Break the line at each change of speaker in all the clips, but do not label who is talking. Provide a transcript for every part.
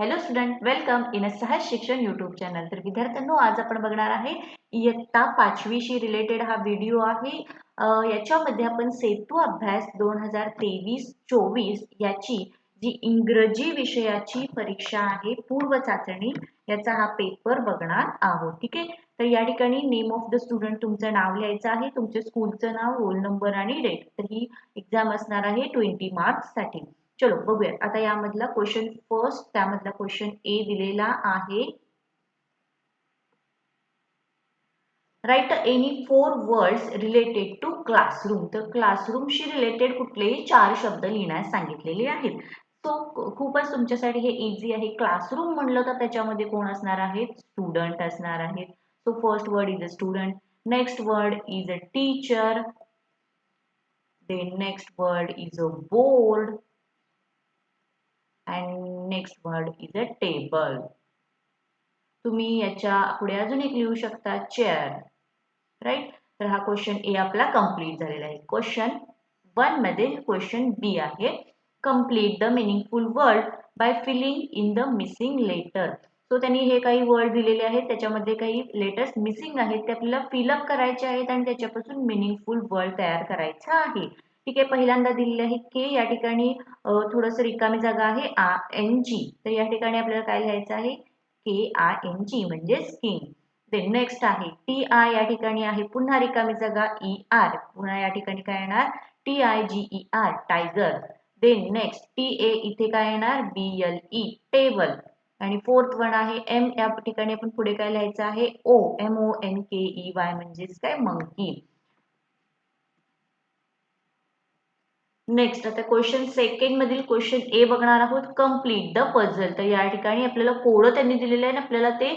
Hello student welcome in a Sahaj Shikshan YouTube channel तर विद्यार्थ्यांनो आज आपण बघणार आहे इयत्ता पाचवीशी रिलेटेड हा व्हिडिओ आहे. याच्यामध्ये आपण सेतू अभ्यास दोन हजार तेवीस चोवीस याची जी इंग्रजी विषयाची परीक्षा आहे पूर्व चाचणी याचा हा पेपर बघणार आहोत. ठीक आहे? तर या ठिकाणी नेम ऑफ द स्टुडंट तुमचं नाव लिहायचं आहे तुमच्या स्कूलचं नाव रोल नंबर आणि डेट तर ही एक्झाम असणार आहे ट्वेंटी मार्क्ससाठी चलो बघूया आता यामधला क्वेश्चन फर्स्ट त्यामधला क्वेश्चन ए दिलेला आहे. Write any four words related to classroom तर क्लासरूमशी रिलेटेड कुठलेही चार शब्द लिहिण्यास सांगितलेले आहेत. तो खूपच तुमच्यासाठी हे इझी आहे. क्लासरूम म्हणलं तर त्याच्यामध्ये कोण असणार आहेत? स्टुडंट असणार आहेत. So first word is a student next word is a teacher then next word is a board and next word is a table तुम्ही याच्यापुढे अजून एक लिहू शकता चेअर राईट तर हा क्वेश्चन ए आपला कंप्लीट झालेला आहे. क्वेश्चन वनमध्ये क्वेश्चन बी आहे. Complete the meaningful word by filling in the missing letter so त्यांनी हे काही वर्ड दिलेले आहेत. त्याच्यामध्ये काही लेटर्स मिसिंग आहेत. ते आपल्याला फिलअप करायचे आहेत आणि त्याच्यापासून मिनिंगफुल वर्ड तयार करायचा आहे. ठीक आहे पहिल्यांदा दिलेले आहे के या ठिकाणी थोडस रिकामी जागा आहे आ एन जी तर या ठिकाणी आपल्याला काय लिहायचं आहे? के आय एन जी म्हणजे स्किन देन नेक्स्ट आहे टी आय या ठिकाणी आहे पुन्हा रिकामी जागा ई आर पुन्हा या ठिकाणी काय येणार? T I G E R tiger then next T A इथे काय येणार? बी एल ई टेबल आणि फोर्थ वन आहे एम या ठिकाणी आपण पुढे काय लिहायचं आहे? O M O N K E Y म्हणजेच काय? मंकी नेक्स्ट आता क्वेश्चन सेकंड मधील क्वेश्चन ए बघणार आहोत. कंप्लीट द पझल तर या ठिकाणी आपल्याला कोडं त्यांनी दिलेले आहे आपल्याला ते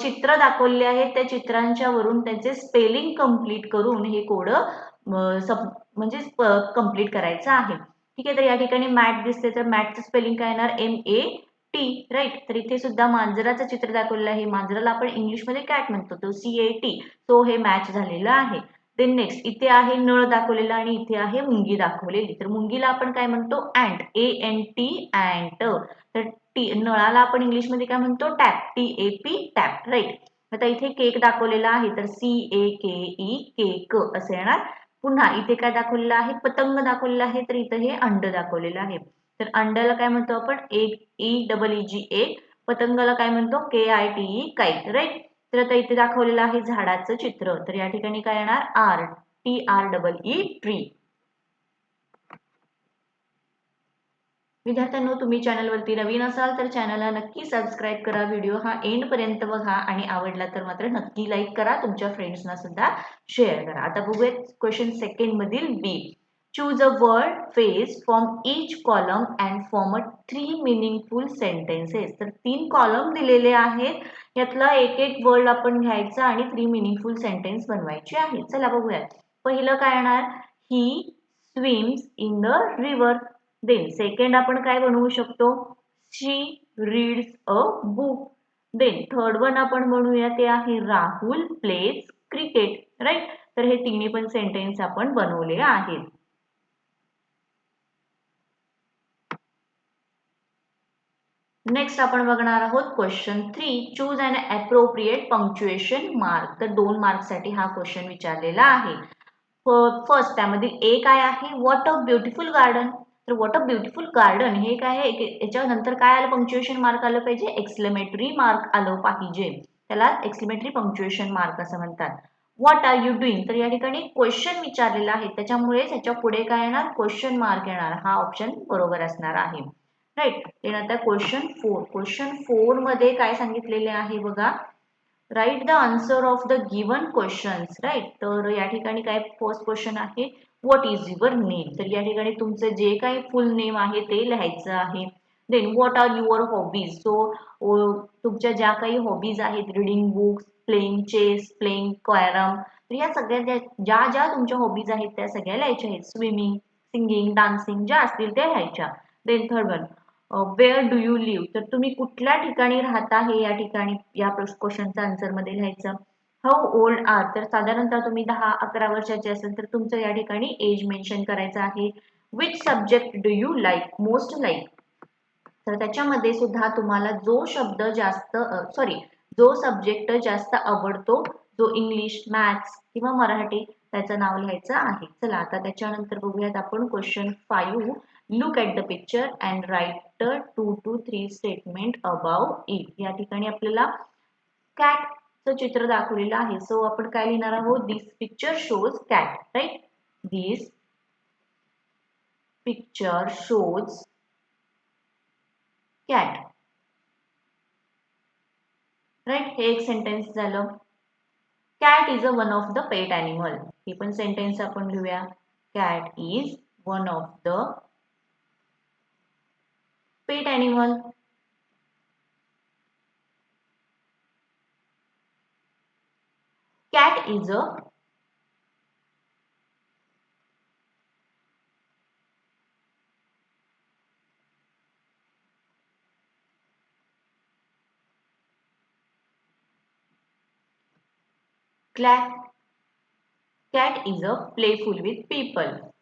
चित्र दाखवलेले आहेत. त्या चित्रांच्या वरून त्यांचे स्पेलिंग कंप्लीट करून हे कोडं म्हणजे कंप्लीट करायचं आहे. ठीक आहे तर या ठिकाणी मॅट दिसते. तर मॅटचं स्पेलिंग काय येणार? एम ए टी राईट तर इथे सुद्धा मांजराचं चित्र दाखवलेलं आहे. मांजराला आपण इंग्लिशमध्ये कॅट म्हणतो. तो सी ए टी तो हे मॅच झालेला आहे. देन नेक्स्ट इथे आहे नळ दाखवलेला आणि इथे आहे मुंगी दाखवलेली. तर मुंगीला आपण काय म्हणतो? Ant A N T ant तर टी नळाला आपण इंग्लिशमध्ये काय म्हणतो? Tap T A P tap right आता इथे केक दाखवलेला आहे तर C A K E cake असं येणार. पुन्हा इथे काय दाखवलेलं आहे? पतंग दाखवलेला आहे तर इथे हे अंड दाखवलेलं आहे. तर अंड्याला काय म्हणतो आपण? एक E double E G A पतंगाला काय म्हणतो? K I T E kite right तर आता इथे दाखवलेलं आहे झाडाचं चित्र. तर या ठिकाणी काय येणार? R T R double E tree विद्यार्थ्यांनो तुम्ही चॅनलवरती नवीन असाल तर चॅनलला नक्की सबस्क्राईब करा. व्हिडिओ हा एंड पर्यंत बघा आणि आवडला तर मात्र नक्की लाईक करा. तुमच्या फ्रेंड्सना सुद्धा शेअर करा. आता बघूयात क्वेश्चन सेकंड मधील B choose a word face from each column and form a three meaningful sentences तर तीन कॉलम दिलेले आहेत. यातला एक एक वर्ड आपण घ्यायचा आणि थ्री मिनिंगफुल सेंटेन्स बनवायचे आहे. चला बघूयात. पहिलं काय येणार? He swims in the river then second आपण काय बनवू शकतो? She reads a book then third one आपण बनवूया ते आहे राहुल प्लेज क्रिकेट राईट तर हे तिन्ही पण सेंटेन्स आपण बनवले आहेत. नेक्स्ट आपण बघणार आहोत question three choose and appropriate punctuation mark तर दोन मार्कसाठी हा क्वेश्चन विचारलेला आहे. फर्स्ट त्यामध्ये ए काय आहे? वॉट अ ब्युटिफुल गार्डन तर वॉट अ ब्युटिफुल गार्डन हे काय आहे? याच्यानंतर काय आलं? पंक्च्युएशन मार्क आलं पाहिजे. एक्सलेमेटरी मार्क आलं पाहिजे. त्याला एक्सलेमेटरी पंक्च्युएशन मार्क असं म्हणतात. व्हॉट आर यू डुईंग तर या ठिकाणी क्वेश्चन विचारलेला आहे. त्याच्यामुळे त्याच्या पुढे काय येणार? क्वेश्चन मार्क येणार. हा ऑप्शन बरोबर असणार आहे. राईट आता क्वेश्चन फोर क्वेश्चन फोरमध्ये काय सांगितलेले आहे बघा? Write the answer of the given questions right तर या ठिकाणी काय फर्स्ट क्वेश्चन आहे? व्हॉट इज युअर नेम तर या ठिकाणी तुमचं जे काही फुल नेम आहे ते लिहायचं आहे. Then what are your hobbies so तुमच्या ज्या काही हॉबीज आहेत reading books playing chess playing carrom तर या सगळ्या ज्या ज्या तुमच्या हॉबीज आहेत त्या सगळ्या लिहायच्या आहेत. स्विमिंग सिंगिंग डान्सिंग ज्या असतील त्या लिहायच्या. Then third one where do you live तर तुम्ही कुठल्या ठिकाणी राहता हे या ठिकाणी या क्वेश्चनचा आन्सरमध्ये लिहायचं. हाऊ ओल्ड आर तर साधारणतः तुम्ही दहा अकरा वर्षाचे असेल तर तुमचं या ठिकाणी एज मेन्शन करायचं आहे. Which subject do you like most like तर त्याच्यामध्ये सुद्धा तुम्हाला जो शब्द जास्त सॉरी जो सब्जेक्ट जास्त आवडतो जो इंग्लिश मॅथ्स किंवा मराठी त्याचं नाव लिहायचं आहे. चला आता त्याच्यानंतर बघूयात आपण question five look at the picture and write two to three statement above it या ठिकाणी आपल्याला कॅटचं चित्र दाखवलेलं आहे. सो आपण काय लिहिणार आहोत? This picture shows cat right this picture shows cat right हे एक सेंटेन्स झालं. Cat is a one of the pet animal हे पण सेंटेन्स आपण लिहूया cat is one of the pet animal cat is a Cat is a playful with people.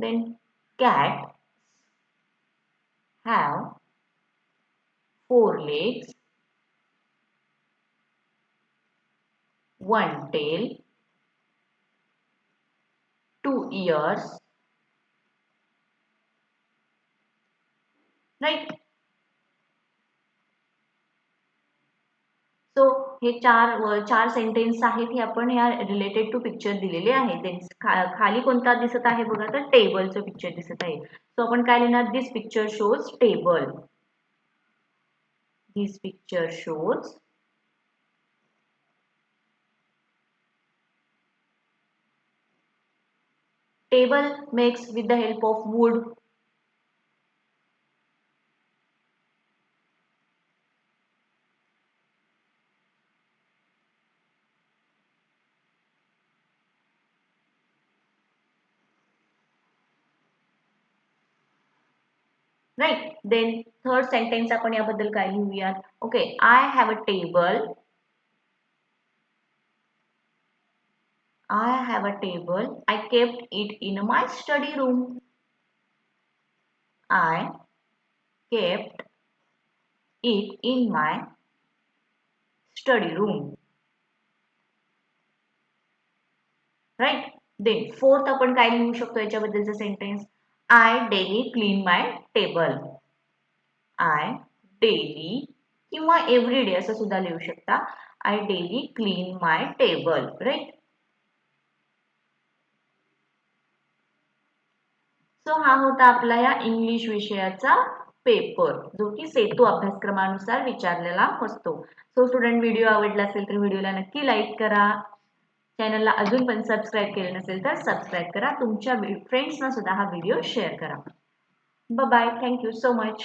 Then cats have four legs, one tail, two ears, right? हे चार चार sentence आहेत हे आपण या रिलेटेड टू पिक्चर दिलेले आहे खाली कोणता दिसत आहे बघा तर टेबलचं पिक्चर दिसत आहे. सो आपण काय लिहिणार? This picture shows table this picture shows table makes with the help of wood right then third sentence आपण याबद्दल काय लिहूयात? Okay I have a table I have a table I kept it in my study room I kept it in my study room right then fourth आपण काय लिहू शकतो याच्याबद्दलचा sentence I daily clean my table I daily किंवा every day असं सुद्धा लिहू शकता. I daily clean my table right so हा होता आपला या इंग्लिश विषयाचा पेपर जो की सेतू अभ्यासक्रमानुसार विचारलेला असतो. सो स्टुडंट व्हिडिओ आवडला असेल तर व्हिडिओला नक्की लाईक करा. चॅनलला अजून पण सबस्क्राईब केलं नसेल तर सबस्क्राईब करा. तुमच्या फ्रेंड्सना सुद्धा हा व्हिडिओ शेअर करा. Bye thank you so much